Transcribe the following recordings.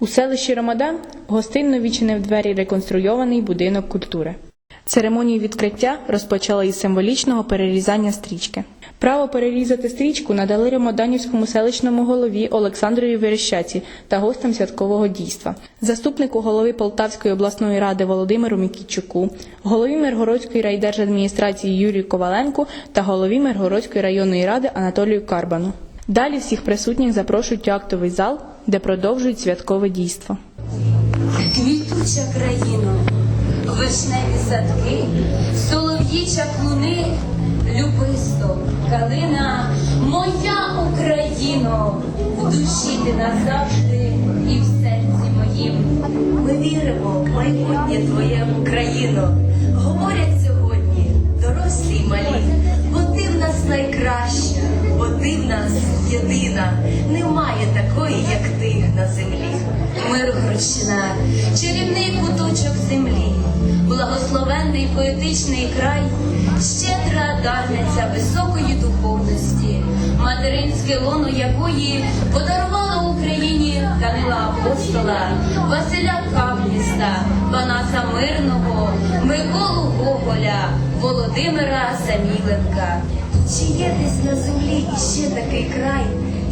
У селищі Ромадан гостинно відчинив двері реконструйований будинок культури. Церемонію відкриття розпочали із символічного перерізання стрічки. Право перерізати стрічку надали Ромаданівському селищному голові Олександрові Верещаці та гостям святкового дійства, заступнику голови Полтавської обласної ради Володимиру Мікітчуку, голові Миргородської райдержадміністрації Юрію Коваленку та голові Миргородської районної ради Анатолію Карбану. Далі всіх присутніх запрошують у актовий зал, де продовжують святкове дійство. Квітуча країно, вишневі садки, солов'ї чаклуни, любисто, калина, моя Україно, в душі ти назавжди і в серці моїм. Ми віримо в майбутнє твоє Україно. Говорять сьогодні дорослі й малі, бо ти в нас найкраща, бо ти в нас єдина. Немає такої, як ти на землі. Миргородщина, чарівний куточок землі, благословенний поетичний край, щедра дарниця високої духовності, материнське лоно якої подарувала Україні Данила Апостола, Василя Кавніста, Панаса Мирного, Миколу Гоголя, Володимира Саміленка. Чи є десь на землі іще такий край,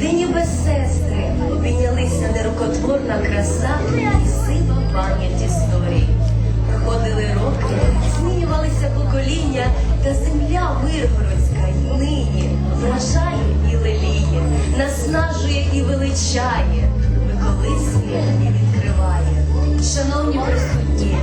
де ніби сестри обійнялися нерукотворна краса і сива пам'ять історій. Проходили роки, змінювалися покоління, та земля Миргородська й нині вражає і леліє, наснажує і величає, виколисує і відкриває. Шановні присутні,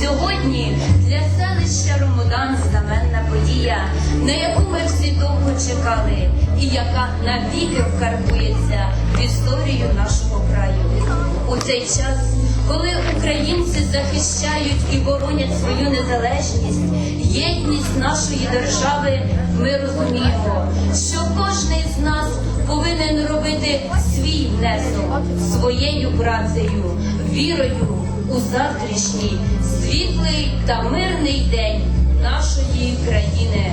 сьогодні для селища Ромодан знаменна подія, на яку ми всі довго чекали, і яка навіки вкарбується в історію нашого краю. У цей час, коли українці захищають і боронять свою незалежність, єдність нашої держави, ми розуміємо, що кожен з нас повинен робити свій внесок своєю працею, вірою у завтрашній світлий та мирний день нашої країни.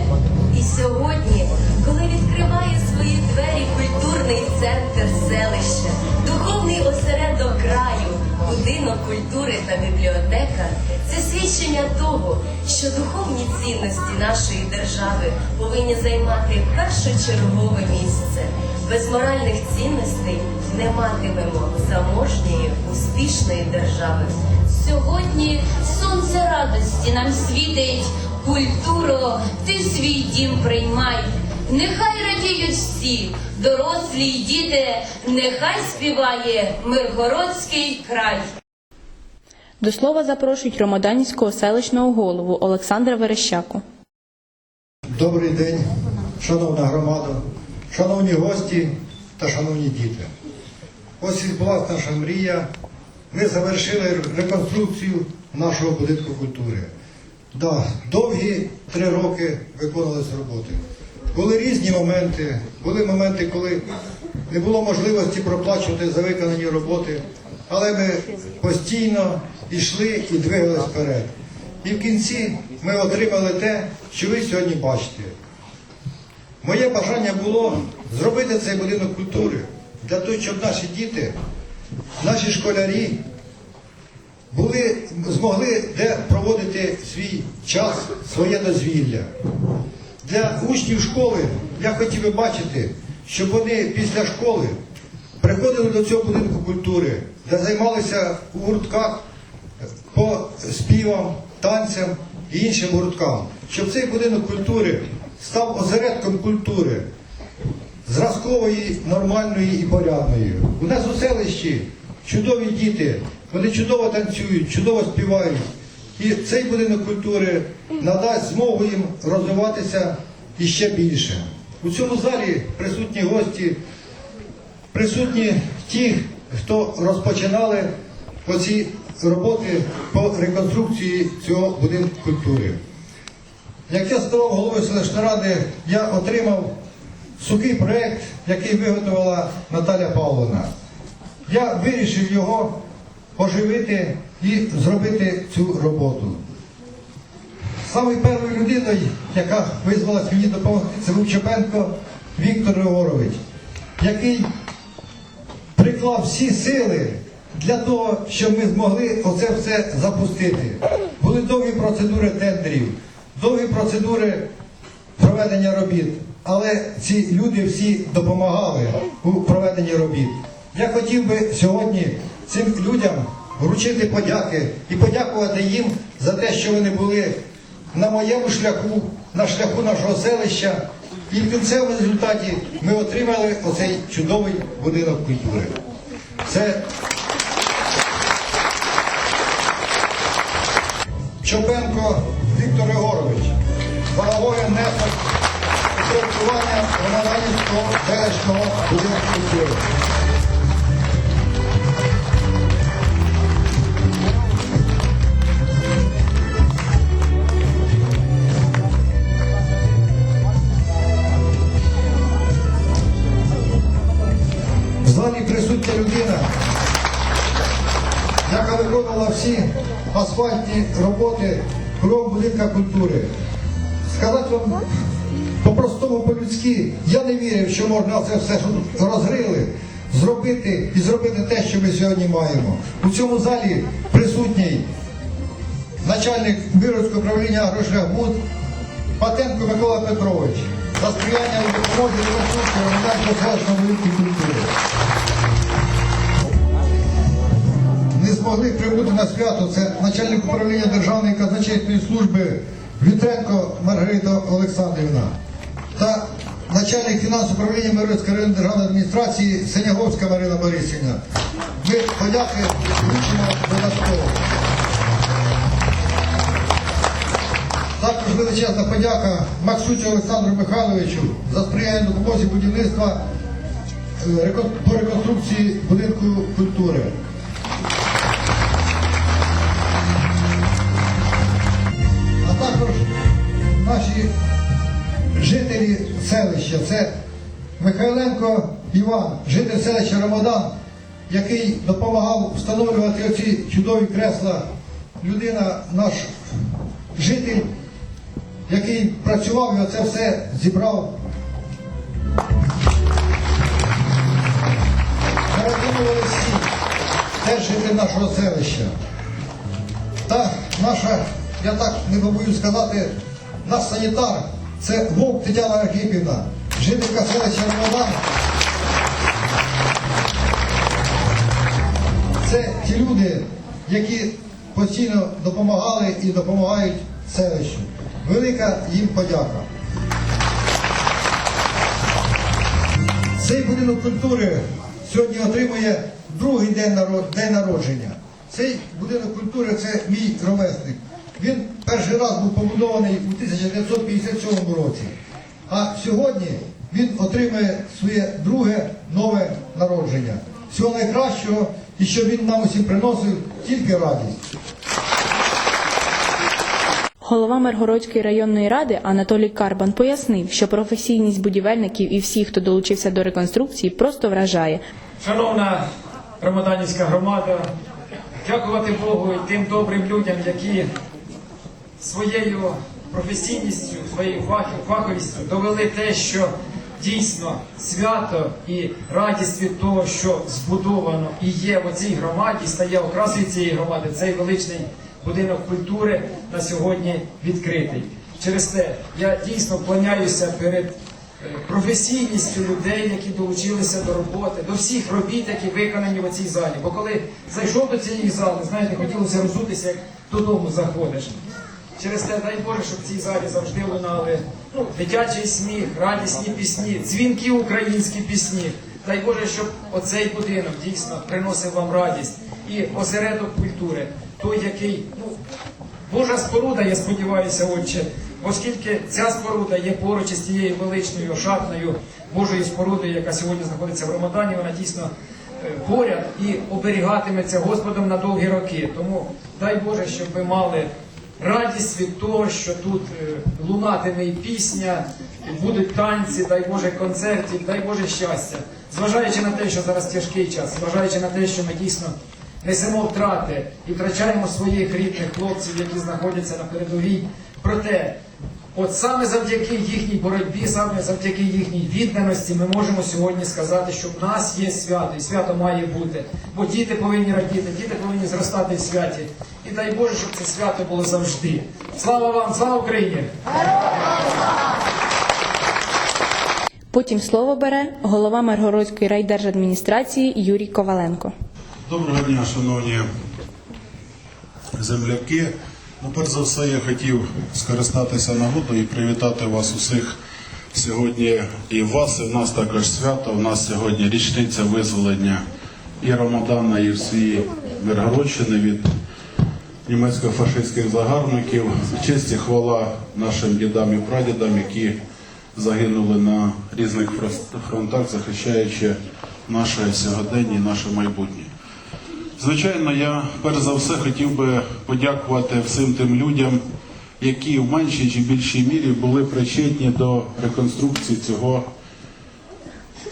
І сьогодні, коли відкриває свої двері культурний центр селища, духовний осередок краю, будинок культури та бібліотека, це свідчення того, що духовні цінності нашої держави повинні займати першочергове місце. Без моральних цінностей не матимемо заможньої, успішної держави. Сьогодні сонце радості нам світить, культуро, ти свій дім приймай. Нехай радіють всі, дорослі й діти, нехай співає Миргородський край. До слова запрошують Ромаданівського селищного голову Олександра Верещаку. Добрий день, шановна громада, шановні гості та шановні діти. Ось відбулася наша мрія. Ми завершили реконструкцію нашого будинку культури. Да, довгі три роки виконувалися роботи. Були різні моменти, були моменти, коли не було можливості проплачувати за виконані роботи, але ми постійно йшли і двигались вперед. І в кінці ми отримали те, що ви сьогодні бачите. Моє бажання було зробити цей будинок культури для того, щоб наші діти, наші школярі були, змогли де проводити свій час, своє дозвілля. Для учнів школи я хотів би бачити, щоб вони після школи приходили до цього будинку культури, де займалися у гуртках по співам, танцям і іншим гурткам, щоб цей будинок культури став осередком культури, зразкової, нормальної і порядної. У нас у селищі чудові діти, вони чудово танцюють, чудово співають. І цей будинок культури надасть змогу їм розвиватися іще більше. У цьому залі присутні гості, присутні ті, хто розпочинали оці роботи по реконструкції цього будинку культури. Як я ставав головою селищної ради, я отримав сухий проєкт, який виготовила Наталя Павловна. Я вирішив його оживити і зробити цю роботу. Саме першою людиною, яка визвалась мені допомогти, це був Чепенко Віктор Григорович, який приклав всі сили для того, щоб ми змогли оце все запустити. Були довгі процедури тендерів, довгі процедури проведення робіт. Але ці люди всі допомагали у проведенні робіт. Я хотів би сьогодні цим людям вручити подяки і подякувати їм за те, що вони були на моєму шляху, на шляху нашого селища. І в кінцевому результаті ми отримали оцей чудовий будинок культури. Це Чопенко Віктор Єгорович, у проєктування Романанівського селищного будинку культури. Присутня людина, яка виконувала всі асфальтні роботи кругом будинка культури. Сказати вам по-простому, по-людськи, я не вірив, що можна це все, розгрили, зробити і зробити те, що ми сьогодні маємо. У цьому залі присутній начальник Мирівського управління Агрошляхбуд Патенко Микола Петрович за сприяння у допомозі Романського селищного будинку культури. Не змогли прибути на свято. Це начальник управління Державної казначейської служби Вітренко Маргарита Олександрівна та начальник фінансового управління Мирської районної державної адміністрації Синяговська Марина Борисівна. Ми подяки вручимо додатково. Також величезна подяка Максучу Олександру Михайловичу за сприяння допомозі будівництва е, по реконструкції будинку культури. Наші жителі селища. Це Михайленко Іван, житель селища Рамадан, який допомагав встановлювати оці чудові кресла. Людина, наш житель, який працював і оце все зібрав. Переконували всі, теж житель нашого селища. Та наша, я так не побоюсь сказати, наш санітар це Вовк Тетяна Архипівна, жителька селища Ромадан. Це ті люди, які постійно допомагали і допомагають селищу. Велика їм подяка. Цей будинок культури сьогодні отримує другий день народження. Цей будинок культури це мій ровесник. Він перший раз був побудований у 1957 році. А сьогодні він отримує своє друге нове народження. Всього найкращого і щоб він нам усім приносив тільки радість. Голова Миргородської районної ради Анатолій Карбан пояснив, що професійність будівельників і всіх, хто долучився до реконструкції, просто вражає. Шановна Рамаданівська громада, дякувати Богу і тим добрим людям, які своєю професійністю, своєю фаховістю довели те, що дійсно свято і радість від того, що збудовано і є в оцій громаді, стає окрасою цієї громади, цей величний будинок культури на сьогодні відкритий. Через те я дійсно вклоняюся перед е, професійністю людей, які долучилися до роботи, до всіх робіт, які виконані в цій залі. Бо коли зайшов до цієї зали, знаєте, хотілося розутися, як додому заходиш. Через те, дай Боже, щоб в цій залі завжди лунали ну, дитячий сміх, радісні пісні, дзвінки українські пісні. Дай Боже, щоб оцей будинок дійсно приносив вам радість і осередок культури, той, який ну, Божа споруда, я сподіваюся, отче, оскільки ця споруда є поруч із тією величною шатною Божою спорудою, яка сьогодні знаходиться в Ромадані, вона дійсно е, поряд і оберігатиметься Господом на довгі роки. Тому дай Боже, щоб ви мали радість від того, що тут е, лунатиме і пісня, і будуть танці, дай Боже концертів, дай Боже щастя. Зважаючи на те, що зараз тяжкий час, зважаючи на те, що ми дійсно несемо втрати і втрачаємо своїх рідних хлопців, які знаходяться на передовій. Проте От саме завдяки їхній боротьбі, саме завдяки їхній відданості, ми можемо сьогодні сказати, що в нас є свято, і свято має бути. Бо діти повинні радіти, діти повинні зростати в святі. І дай Боже, щоб це свято було завжди. Слава вам, слава Україні! Потім слово бере голова Миргородської райдержадміністрації Юрій Коваленко. Доброго дня, шановні земляки. Ну, перш за все, я хотів скористатися нагодою і привітати вас усіх сьогодні. І вас, і в нас також свято. У нас сьогодні річниця визволення і Рамадана, і всієї Миргородщини від німецько-фашистських загарбників. Честь і хвала нашим дідам і прадідам, які загинули на різних фронтах, захищаючи наше сьогодення і наше майбутнє. Звичайно, я перш за все хотів би подякувати всім тим людям, які в меншій чи більшій мірі були причетні до реконструкції цього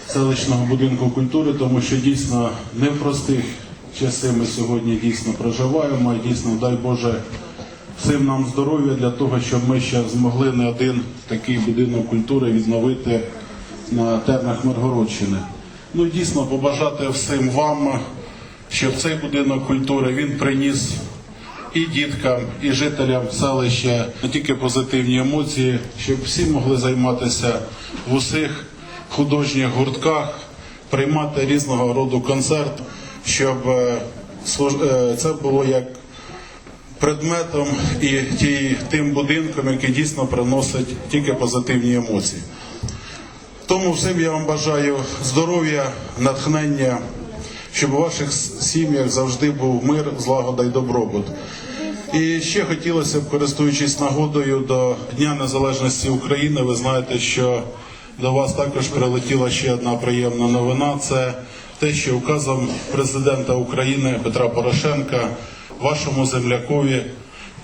селищного будинку культури, тому що дійсно не простих часи ми сьогодні дійсно проживаємо. Дійсно, дай Боже, всім нам здоров'я для того, щоб ми ще змогли не один такий будинок культури відновити на тернах Миргородщини. Ну дійсно побажати всім вам, щоб цей будинок культури він приніс і діткам, і жителям селища не тільки позитивні емоції, щоб всі могли займатися в усіх художніх гуртках, приймати різного роду концерт, щоб е, е, це було як предметом і тим будинком, який дійсно приносить тільки позитивні емоції. Тому всім я вам бажаю здоров'я, натхнення, щоб у ваших сім'ях завжди був мир, злагода і добробут. І ще хотілося б, користуючись нагодою до Дня Незалежності України, ви знаєте, що до вас також прилетіла ще одна приємна новина. Це те, що указом президента України Петра Порошенка, вашому землякові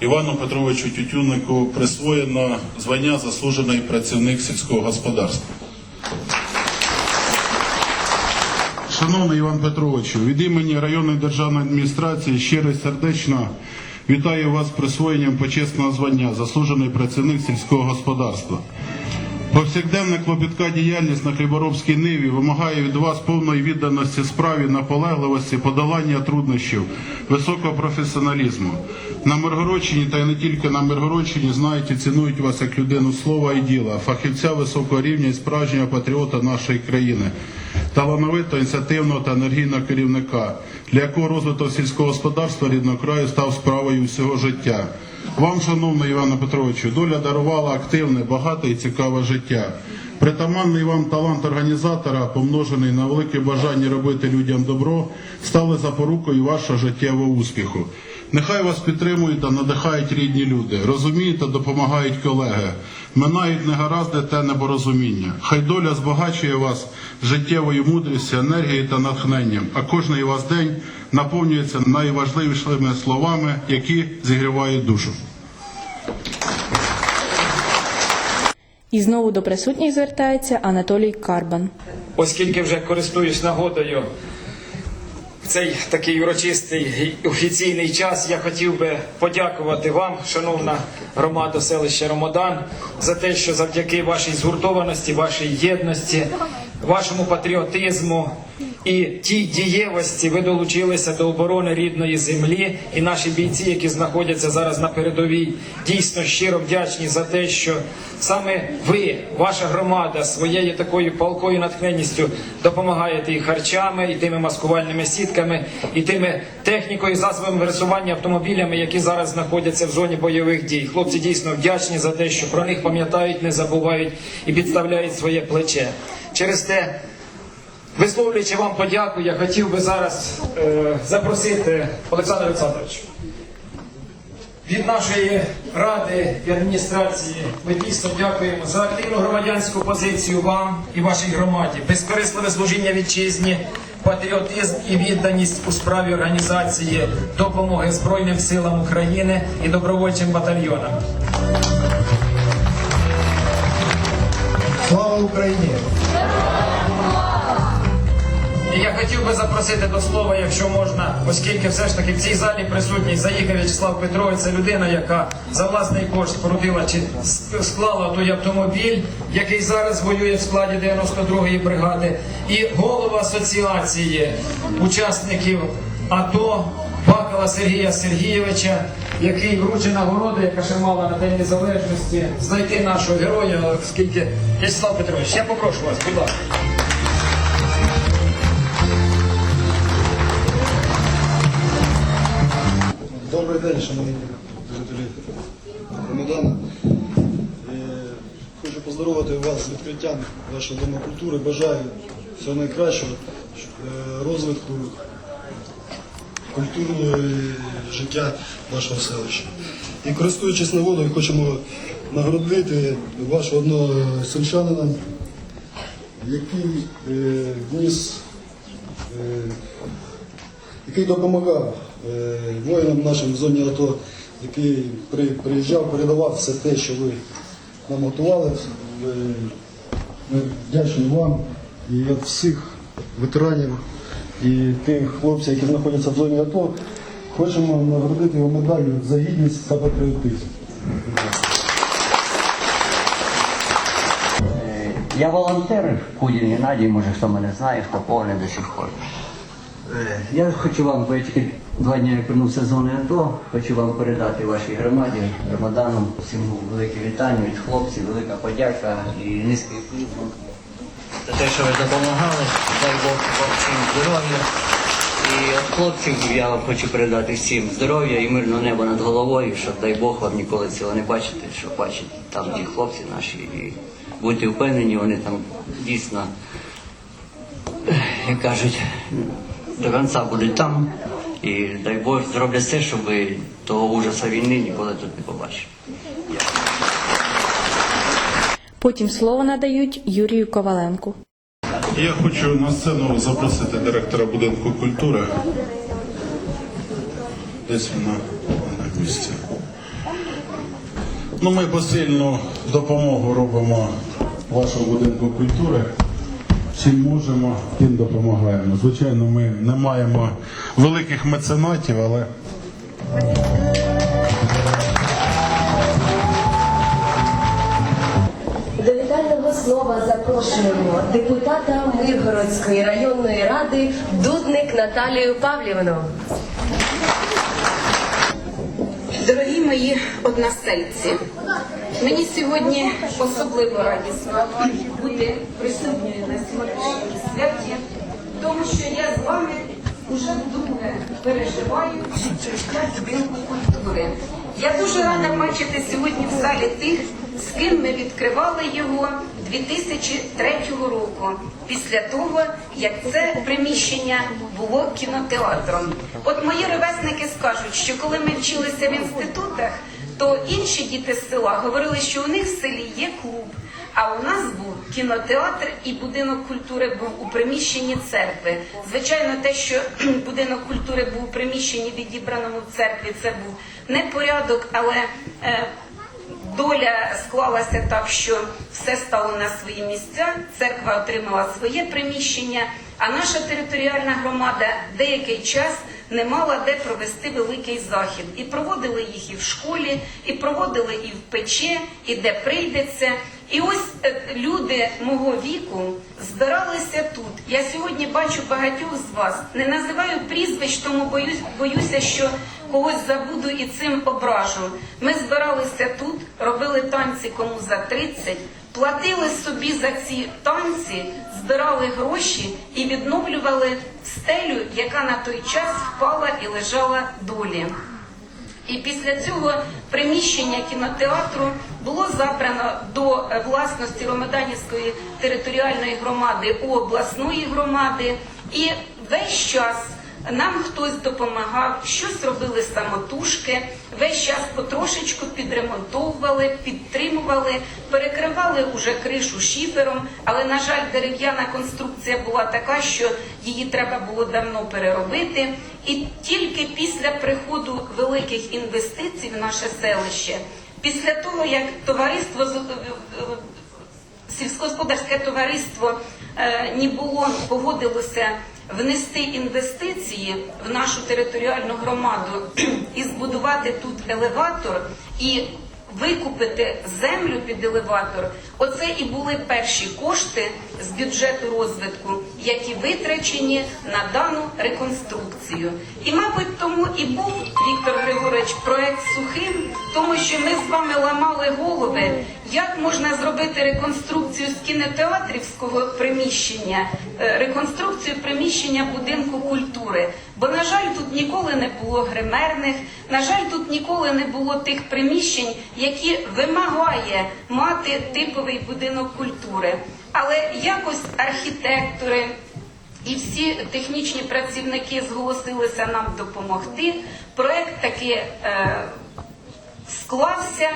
Івану Петровичу Тютюнику присвоєно звання заслужений працівник сільського господарства. Шановний Іван Петровичу, від імені районної державної адміністрації щиро і сердечно вітаю вас присвоєнням почесного звання заслужений працівник сільського господарства. Повсякденна клопітка діяльність на хліборобській ниві вимагає від вас повної відданості справі, наполегливості, подолання труднощів, високого професіоналізму. На Миргородщині та й не тільки на Миргородщині знають і цінують вас як людину слова і діла, фахівця високого рівня і справжнього патріота нашої країни, талановитого, ініціативного та енергійного керівника, для якого розвиток сільського господарства рідного краю став справою всього життя. Вам, шановний Іване Петровичу, доля дарувала активне, багате і цікаве життя. Притаманний вам талант організатора, помножений на велике бажання робити людям добро, стали запорукою вашого життєвого успіху. Нехай вас підтримують та надихають рідні люди, розуміють та допомагають колеги, минають негаразди та неборозуміння. Хай доля збагачує вас життєвою мудрістю, енергією та натхненням, а кожний вас день наповнюється найважливішими словами, які зігрівають душу. І знову до присутніх звертається Анатолій Карбан. Оскільки вже користуюсь нагодою в цей такий урочистий офіційний час, я хотів би подякувати вам, шановна громада селища Ромодан, за те, що завдяки вашій згуртованості, вашій єдності, вашому патріотизму і тій дієвості ви долучилися до оборони рідної землі. І наші бійці, які знаходяться зараз на передовій, дійсно щиро вдячні за те, що саме ви, ваша громада, своєю такою палкою натхненністю допомагаєте і харчами, і тими маскувальними сітками, і тими технікою, засобами пересування автомобілями, які зараз знаходяться в зоні бойових дій. Хлопці дійсно вдячні за те, що про них пам'ятають, не забувають і підставляють своє плече. Через те. Висловлюючи вам подяку, я хотів би зараз е, запросити Олександра Олександровича. Від нашої ради і адміністрації ми дійсно дякуємо за активну громадянську позицію вам і вашій громаді, безкорисливе служіння вітчизні, патріотизм і відданість у справі організації допомоги Збройним силам України і добровольчим батальйонам. Слава Україні! І я хотів би запросити до слова, якщо можна, оскільки все ж таки в цій залі присутній Заїка В'ячеслав Петрович, це людина, яка за власний кошт спорудила чи склала той автомобіль, який зараз воює в складі 92-ї бригади, і голова асоціації учасників АТО Бакала Сергія Сергійовича, який вручить нагороду, яка ще мала на День Незалежності, знайти нашого героя, оскільки В'ячеслав Петрович, я попрошу вас, будь ласка. Добрий день, шановні жителі. Е, Хочу поздоровити вас з відкриттям вашого Дому культури. Бажаю всього найкращого, е, розвитку культурного життя вашого селища. І користуючись нагодою, хочемо нагородити вашого одного сельчанина, який е, вніс е, який допомагав е, воїнам нашим в зоні АТО, який при, приїжджав, передавав все те, що ви нам готували. Ми вдячні вам і від всіх ветеранів і тих хлопців, які знаходяться в зоні АТО, хочемо нагородити його медаллю за гідність та патріотизм. Я волонтер в Куді Геннадій, може хто мене знає, хто повний до сих пор. Е, Я хочу вам, бо я тільки два дні як вернувся з зони АТО, хочу вам передати вашій громаді, громаданам, всім велике вітання від хлопців, велика подяка і низький вам за те, що ви допомагали. Дай Бог вам всім здоров'я. І від хлопців я вам хочу передати всім здоров'я і мирного неба над головою, щоб дай Бог вам ніколи цього не бачити, щоб бачити там ті хлопці наші і бути впевнені, вони там дійсно, як кажуть, до кінця будуть там. І дай Бог зроблять все, щоб того ужаса війни ніколи тут не побачили. Потім слово надають Юрію Коваленку. Я хочу на сцену запросити директора будинку культури. Десь вона на місці. Ну, ми посильну допомогу робимо вашому будинку культури. Чим можемо, тим допомагаємо. Звичайно, ми не маємо великих меценатів, але запрошуємо депутата Миргородської районної ради Дудник Наталію Павлівну. Дорогі мої односельці, мені сьогодні особливо радісно бути присутньою на сьогоднішньому святі, тому що я з вами уже вдруге переживаю життя будинку культури. Я дуже рада бачити сьогодні в залі тих, з ким ми відкривали його 2003 року, після того, як це приміщення було кінотеатром. От мої ровесники скажуть, що коли ми вчилися в інститутах, то інші діти з села говорили, що у них в селі є клуб. А у нас був кінотеатр і будинок культури був у приміщенні церкви. Звичайно, те, що будинок культури був у приміщенні відібраному в церкві, це був не порядок, але е, доля склалася так, що все стало на свої місця. Церква отримала своє приміщення, а наша територіальна громада деякий час не мала де провести великий захід. І проводили їх і в школі, і проводили і в пече, і де прийдеться. І ось е, люди мого віку збиралися тут. Я сьогодні бачу багатьох з вас. Не називаю прізвищ, тому боюсь, боюся, що когось забуду і цим ображу. Ми збиралися тут, робили танці кому за 30, платили собі за ці танці, збирали гроші і відновлювали стелю, яка на той час впала і лежала долі. І після цього приміщення кінотеатру було забрано до е, власності Ромаданівської територіальної громади у обласної громади. І весь час нам хтось допомагав, щось робили самотужки, весь час потрошечку підремонтовували, підтримували, перекривали уже кришу шифером, але, на жаль, дерев'яна конструкція була така, що її треба було давно переробити. І тільки після приходу великих інвестицій в наше селище, після того, як товариство з- сільськогосподарське товариство е, Нібулон погодилося внести інвестиції в нашу територіальну громаду і збудувати тут елеватор і викупити землю під елеватор, оце і були перші кошти з бюджету розвитку, які витрачені на дану реконструкцію. І, мабуть, тому і був Віктор Григорович проект сухим, тому що ми з вами ламали голови, як можна зробити реконструкцію з кінотеатрівського приміщення, е, реконструкцію приміщення будинку культури. Бо, на жаль, тут ніколи не було гримерних, на жаль, тут ніколи не було тих приміщень, які вимагає мати типовий будинок культури. Але якось архітектори і всі технічні працівники зголосилися нам допомогти. Проект таки е, склався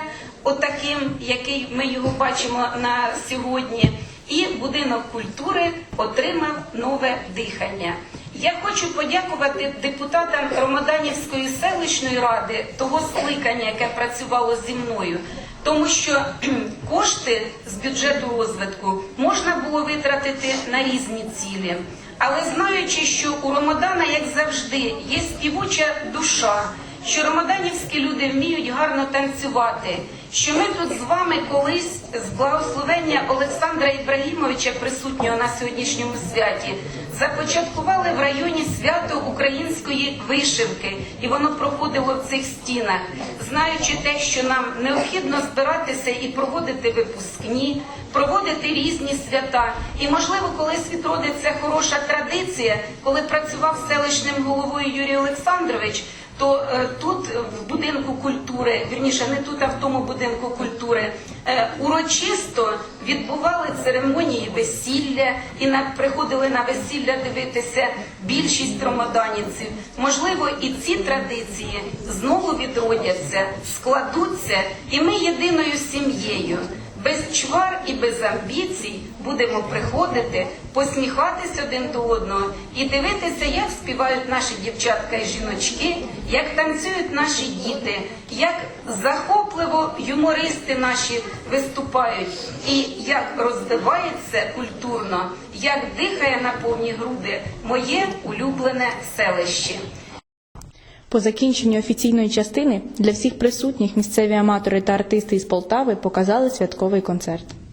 отаким, який ми його бачимо на сьогодні. І будинок культури отримав нове дихання. Я хочу подякувати депутатам Ромаданівської селищної ради того скликання, яке працювало зі мною, тому що кошти з бюджету розвитку можна було витратити на різні цілі. Але знаючи, що у Ромадана, як завжди, є співуча душа, що ромаданівські люди вміють гарно танцювати, що ми тут з вами колись з благословення Олександра Ібрагімовича, присутнього на сьогоднішньому святі, започаткували в районі свято української вишивки, і воно проходило в цих стінах, знаючи те, що нам необхідно збиратися і проводити випускні, проводити різні свята. І можливо, колись відродиться хороша традиція, коли працював селищним головою Юрій Олександрович то е, тут в будинку культури, вірніше не тут, а в тому будинку культури, е, урочисто відбували церемонії весілля і на, приходили на весілля дивитися більшість ромаданівців. Можливо, і ці традиції знову відродяться, складуться, і ми єдиною сім'єю. Без чвар і без амбіцій будемо приходити, посміхатись один до одного і дивитися, як співають наші дівчатка і жіночки, як танцюють наші діти, як захопливо юмористи наші виступають, і як розвивається культурно, як дихає на повні груди моє улюблене селище. По закінченню офіційної частини для всіх присутніх місцеві аматори та артисти із Полтави показали святковий концерт.